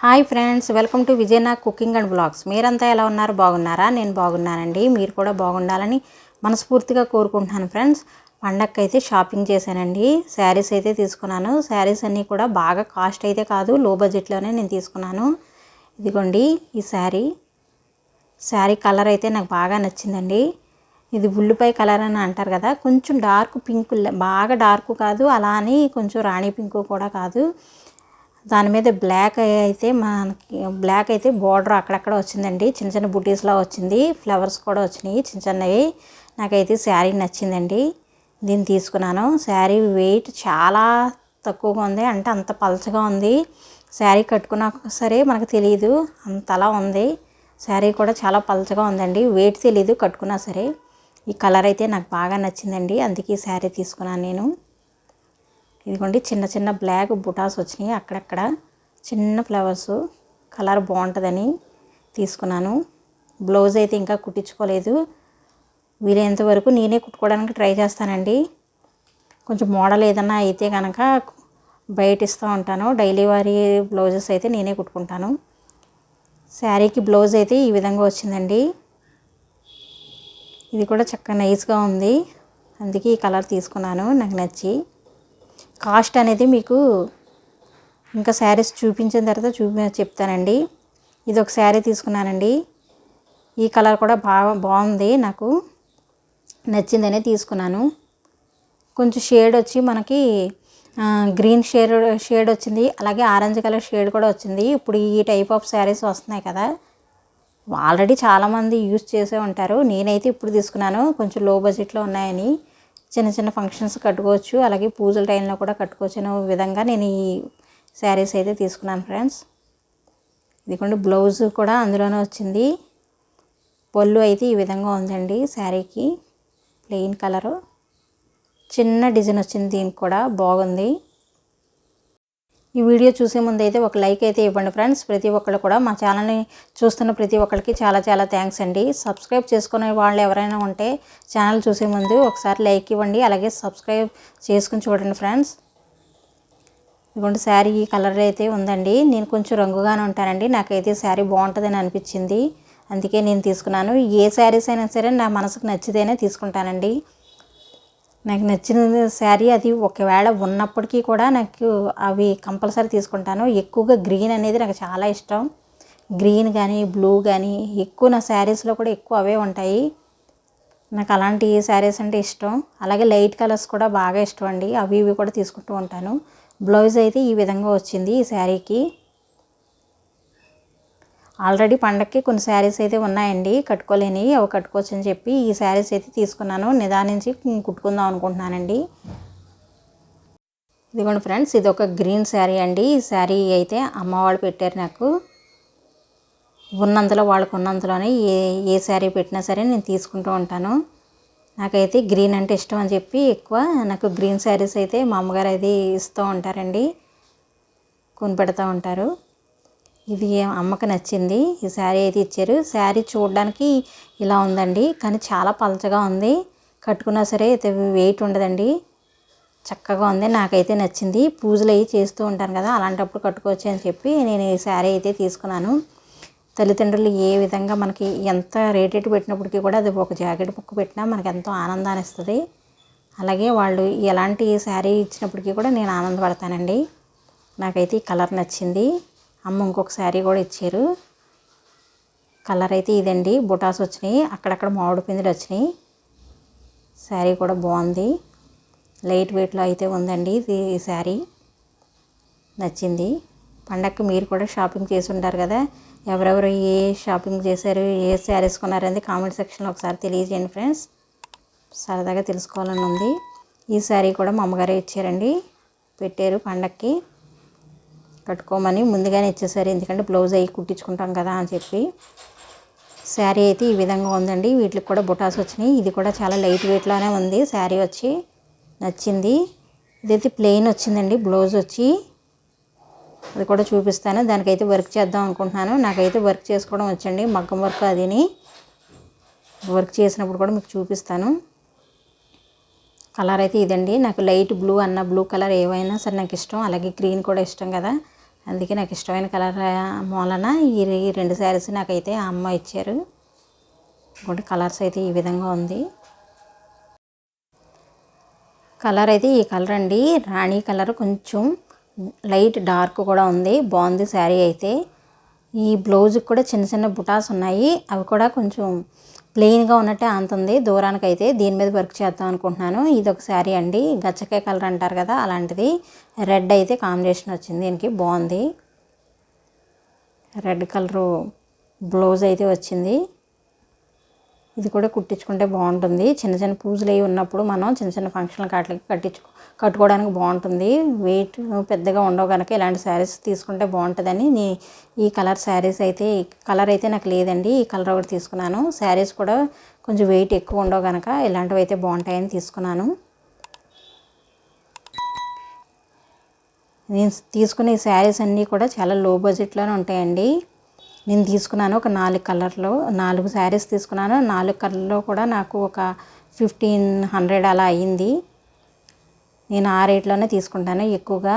Hi friends welcome to విజయనా cooking and blogs. మీరంతా ఎలా ఉన్నారు? బాగున్నారా? నేను బాగున్నానండి. మీరు కూడా బాగుండాలని మనస్ఫూర్తిగా కోరుకుంటున్నాను ఫ్రెండ్స్. పండగకి అయితే షాపింగ్ చేశానండి. శారీస్ అయితే తీసుకున్నాను. శారీస్ అన్నీ కూడా బాగా కాస్ట్ అయితే కాదు లో బడ్జెట్లోనే నేను తీసుకున్నాను. ఇదిగోండి ఈ శారీ. శారీ కలర్ అయితే నాకు బాగా నచ్చిందండి. ఇది ఉల్లిపాయ కలర్ అని అంటారు కదా కొంచెం డార్క్ పింక్ బాగా డార్క్ కాదు అలా అని కొంచెం రాణి పింక్ కూడా కాదు. దాని మీద బ్లాక్ అయితే మనకి బ్లాక్ అయితే బార్డర్ అక్కడక్కడ వచ్చిందండి. చిన్న చిన్న బుటీస్లా వచ్చింది. ఫ్లవర్స్ కూడా వచ్చినాయి చిన్న చిన్నవి. నాకైతే శారీ నచ్చిందండి. దీన్ని తీసుకున్నాను. శారీ వెయిట్ చాలా తక్కువగా ఉంది. అంటే అంత పలచగా ఉంది. శారీ కట్టుకున్నాక సరే మనకు తెలియదు అంతలా ఉంది. శారీ కూడా చాలా పలచగా ఉందండి. వెయిట్ తెలియదు కట్టుకున్నా సరే. ఈ కలర్ అయితే నాకు బాగా నచ్చిందండి. అందుకే ఈ శారీ తీసుకున్నాను నేను. ఇదిగోండి చిన్న చిన్న బ్లాక్ బుటాస్ వచ్చినాయి. అక్కడక్కడ చిన్న ఫ్లవర్స్ కలర్ బాగుంటుందని తీసుకున్నాను. బ్లౌజ్ అయితే ఇంకా కుట్టించుకోలేదు. వీలైనంత వరకు నేనే కుట్టుకోవడానికి ట్రై చేస్తానండి. కొంచెం మోడల్ ఏదన్నా అయితే కనుక బయట ఇస్తూ ఉంటాను. డైలీ వారి బ్లౌజెస్ అయితే నేనే కుట్టుకుంటాను. శారీకి బ్లౌజ్ అయితే ఈ విధంగా వచ్చిందండి. ఇది కూడా చక్కగా నైస్గా ఉంది. అందుకే ఈ కలర్ తీసుకున్నాను. నాకు నచ్చి కాస్ట్ అనేది మీకు ఇంకా శారీస్ చూపించిన తర్వాత చూపి చెప్తానండి. ఇది ఒక శారీ తీసుకున్నానండి. ఈ కలర్ కూడా బాగా బాగుంది. నాకు నచ్చిందనే తీసుకున్నాను. కొంచెం షేడ్ వచ్చి మనకి గ్రీన్ షేడ్ షేడ్ వచ్చింది. అలాగే ఆరెంజ్ కలర్ షేడ్ కూడా వచ్చింది. ఇప్పుడు ఈ టైప్ ఆఫ్ శారీస్ వస్తున్నాయి కదా. ఆల్రెడీ చాలామంది యూస్ చేసే ఉంటారు. నేనైతే ఇప్పుడు తీసుకున్నాను. కొంచెం లో బడ్జెట్లో ఉన్నాయని. చిన్న చిన్న ఫంక్షన్స్ కట్టుకోవచ్చు. అలాగే పూజల టైంలో కూడా కట్టుకోవచ్చు అనే విధంగా నేను ఈ శారీస్ అయితే తీసుకున్నాను ఫ్రెండ్స్ ఇదిగోండి బ్లౌజ్ కూడా అందులోనే వచ్చింది. పళ్ళు అయితే ఈ విధంగా ఉందండి శారీకి ప్లెయిన్ కలరు చిన్న డిజైన్ వచ్చింది దీనికి కూడా. బాగుంది. ఈ వీడియో చూసే ముందు అయితే ఒక లైక్ అయితే ఇవ్వండి ఫ్రెండ్స్. ప్రతి ఒక్కళ్ళు కూడా మా ఛానల్ని చూస్తున్న ప్రతి ఒక్కరికి చాలా చాలా థ్యాంక్స్ అండి. సబ్స్క్రైబ్ చేసుకునే వాళ్ళు ఎవరైనా ఉంటే ఛానల్ చూసే ముందు ఒకసారి లైక్ ఇవ్వండి అలాగే సబ్స్క్రైబ్ చేసుకుని చూడండి ఫ్రెండ్స్. ఇదిగోండి శారీ ఈ కలర్ అయితే ఉందండి. నేను కొంచెం రంగుగానే ఉంటానండి. నాకైతే శారీ బాగుంటుందని అనిపించింది. అందుకే నేను తీసుకున్నాను. ఏ శారీస్ అయినా సరే నా మనసుకు నచ్చితేనే తీసుకుంటానండి. నాకు నచ్చిన శారీ అది ఒకవేళ ఉన్నప్పటికీ కూడా నాకు అవి కంపల్సరీ తీసుకుంటాను. ఎక్కువగా గ్రీన్ అనేది నాకు చాలా ఇష్టం. గ్రీన్ కానీ బ్లూ కానీ ఎక్కువ నా శారీస్లో కూడా ఎక్కువ అవే ఉంటాయి. నాకు అలాంటి శారీస్ అంటే ఇష్టం. అలాగే లైట్ కలర్స్ కూడా బాగా ఇష్టం అండి. అవి ఇవి కూడా తీసుకుంటూ ఉంటాను. బ్లౌజ్ అయితే ఈ విధంగా వచ్చింది ఈ శారీకి. ఆల్రెడీ పండక్కి కొన్ని శారీస్ అయితే ఉన్నాయండి. కట్టుకోలేని అవి కట్టుకోవచ్చు అని చెప్పి ఈ శారీస్ అయితే తీసుకున్నాను. నిదానించి కుట్టుకుందాం అనుకుంటున్నానండి. ఇదిగోండి ఫ్రెండ్స్ ఇది ఒక గ్రీన్ శారీ అండి. ఈ శారీ అయితే అమ్మ వాళ్ళు పెట్టారు నాకు. ఉన్నంతలో వాళ్ళకు ఉన్నంతలోనే ఏ ఏ శారీ పెట్టినా సరే నేను తీసుకుంటూ ఉంటాను. నాకైతే గ్రీన్ అంటే ఇష్టం అని చెప్పి ఎక్కువ నాకు గ్రీన్ శారీస్ అయితే మా అమ్మగారు అయితే ఇస్తూ ఉంటారండి. కొని పెడతా ఉంటారు. ఇది అమ్మకి నచ్చింది. ఈ శారీ అయితే ఇచ్చారు. శారీ చూడడానికి ఇలా ఉందండి. కానీ చాలా పలచగా ఉంది. కట్టుకున్నా సరే అయితే వెయిట్ ఉండదండి. చక్కగా ఉంది. నాకైతే నచ్చింది. పూజలు అవి చేస్తూ ఉంటాను కదా అలాంటప్పుడు కట్టుకోవచ్చు అని చెప్పి నేను ఈ శారీ అయితే తీసుకున్నాను. తల్లిదండ్రులు ఏ విధంగా మనకి ఎంత రేటెడ్ పెట్టినప్పటికీ కూడా అది ఒక జాకెట్ ముక్క పెట్టినా మనకు ఎంతో ఆనందాన్ని ఇస్తుంది. అలాగే వాళ్ళు ఎలాంటి శారీ ఇచ్చినప్పటికీ కూడా నేను ఆనందపడతానండి. నాకైతే ఈ కలర్ నచ్చింది. అమ్మ ఇంకొక శారీ కూడా ఇచ్చారు. కలర్ అయితే ఇదండి. బుటాస్ వచ్చినాయి. అక్కడక్కడ మామిడి పిందులు వచ్చినాయి. శారీ కూడా బాగుంది. లైట్ వెయిట్లో అయితే ఉందండి ఇది ఈ శారీ. నచ్చింది. పండగకి మీరు కూడా షాపింగ్ చేసి ఉంటారు కదా. ఎవరెవరు ఏ షాపింగ్ చేశారు ఏ శారీస్ కొన్నారనేది కామెంట్ సెక్షన్లో ఒకసారి తెలియజేయండి ఫ్రెండ్స్. సరదాగా తెలుసుకోవాలని ఉంది. ఈ శారీ కూడా మా అమ్మగారే ఇచ్చారండి. పెట్టారు పండక్కి. కట్టుకోమని ముందుగానే ఇచ్చేసారు. ఎందుకంటే బ్లౌజ్ అయ్యి కుట్టించుకుంటాం కదా అని చెప్పి. శారీ అయితే ఈ విధంగా ఉందండి. వీటికి కూడా బుటాస్ వచ్చినాయి. ఇది కూడా చాలా లైట్ వెయిట్లోనే ఉంది. శారీ వచ్చి నచ్చింది. ఇదైతే ప్లెయిన్ వచ్చిందండి. బ్లౌజ్ వచ్చి అది కూడా చూపిస్తాను. దానికైతే వర్క్ చేద్దాం అనుకుంటున్నాను. నాకైతే వర్క్ చేసుకోవడం వచ్చండి. మగ్గం వర్క్ అదిని వర్క్ చేసినప్పుడు కూడా మీకు చూపిస్తాను. కలర్ అయితే ఇదండి. నాకు లైట్ బ్లూ అన్న బ్లూ కలర్ ఏవైనా సరే నాకు ఇష్టం. అలాగే గ్రీన్ కూడా ఇష్టం కదా. అందుకే నాకు ఇష్టమైన కలర్ మూలన ఈ రెండు శారీస్ నాకైతే ఆ అమ్మ ఇచ్చారు. ఇంకోటి కలర్స్ అయితే ఈ విధంగా ఉంది. కలర్ అయితే ఈ కలర్ అండి. రాణి కలర్ కొంచెం లైట్ డార్క్ కూడా ఉంది. బాగుంది శారీ అయితే. ఈ బ్లౌజ్కి కూడా చిన్న చిన్న బుటాస్ ఉన్నాయి. అవి కూడా కొంచెం ప్లెయిన్గా ఉన్నట్టే అంతుంది. దూరానికి అయితే దీని మీద వర్క్ చేద్దాం అనుకుంటున్నాను. ఇది ఒక శారీ అండి. గచ్చకాయ కలర్ అంటారు కదా అలాంటిది. రెడ్ అయితే కాంబినేషన్ వచ్చింది. దీనికి బాగుంది. రెడ్ కలరు బ్లౌజ్ అయితే వచ్చింది. ఇది కూడా కుట్టించుకుంటే బాగుంటుంది. చిన్న చిన్న పూజలు అవి ఉన్నప్పుడు మనం చిన్న చిన్న ఫంక్షన్ కాట్లకి కట్టించు కట్టుకోవడానికి బాగుంటుంది. వెయిట్ పెద్దగా ఉండవు కనుక ఇలాంటి శారీస్ తీసుకుంటే బాగుంటుందని నీ ఈ కలర్ శారీస్ అయితే కలర్ అయితే నాకు లేదండి. ఈ కలర్ ఒకటి తీసుకున్నాను. శారీస్ కూడా కొంచెం వెయిట్ ఎక్కువ ఉండవు కనుక ఇలాంటివి అయితే బాగుంటాయని తీసుకున్నాను. నేను తీసుకునే శారీస్ అన్నీ కూడా చాలా లో బడ్జెట్లోనే ఉంటాయండి. నేను తీసుకున్నాను ఒక నాలుగు కలర్లో నాలుగు శారీస్ తీసుకున్నాను. నాలుగు కలర్లో కూడా నాకు ఒక ఫిఫ్టీన్ హండ్రెడ్ అలా అయ్యింది నేను ఆ రేట్లోనే తీసుకుంటాను. ఎక్కువగా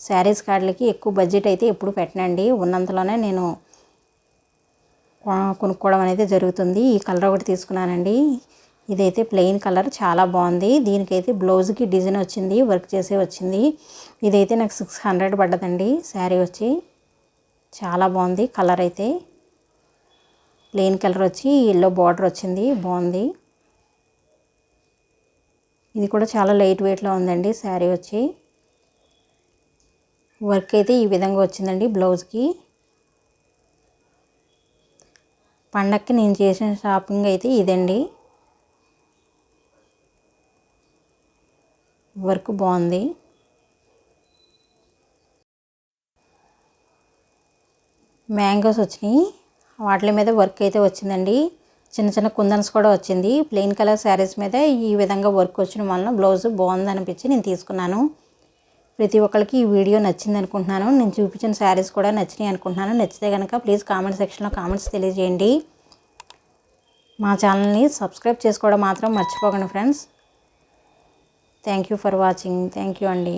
శారీస్ కార్డులకి ఎక్కువ బడ్జెట్ అయితే ఎప్పుడు పెట్టనండి. ఉన్నంతలోనే నేను కొనుక్కోవడం అనేది జరుగుతుంది. ఈ కలర్ ఒకటి తీసుకున్నానండి. ఇదైతే ప్లెయిన్ కలర్ చాలా బాగుంది. దీనికైతే బ్లౌజ్కి డిజైన్ వచ్చింది వర్క్ చేసే వచ్చింది. ఇదైతే నాకు సిక్స్ హండ్రెడ్ పడ్డదండి శారీ వచ్చి. చాలా బాగుంది కలర్ అయితే. ప్లెయిన్ కలర్ వచ్చి ఎల్లో బార్డర్ వచ్చింది. బాగుంది. ఇది కూడా చాలా లైట్ వెయిట్లో ఉందండి శారీ వచ్చి. వర్క్ అయితే ఈ విధంగా వచ్చిందండి బ్లౌజ్కి పండక్కి నేను చేసిన షాపింగ్ అయితే ఇదండి. వర్క్ బాగుంది. మ్యాంగోస్ వచ్చినాయి. వాటి మీద వర్క్ అయితే వచ్చిందండి. చిన్న చిన్న కుందన్స్ కూడా వచ్చింది. ప్లెయిన్ కలర్ శారీస్ మీద ఈ విధంగా వర్క్ వచ్చిన వలన బ్లౌజ్ బాగుంది అనిపించి నేను తీసుకున్నాను. ప్రతి ఒక్కరికి ఈ వీడియో నచ్చింది అనుకుంటున్నాను. నేను చూపించిన శారీస్ కూడా నచ్చినాయి అనుకుంటున్నాను. నచ్చితే కనుక ప్లీజ్ కామెంట్ సెక్షన్లో కామెంట్స్ తెలియజేయండి. మా ఛానల్ని సబ్స్క్రైబ్ చేసుకోవడం మాత్రం మర్చిపోకండి friends. Thank you for watching. Thank you అండి.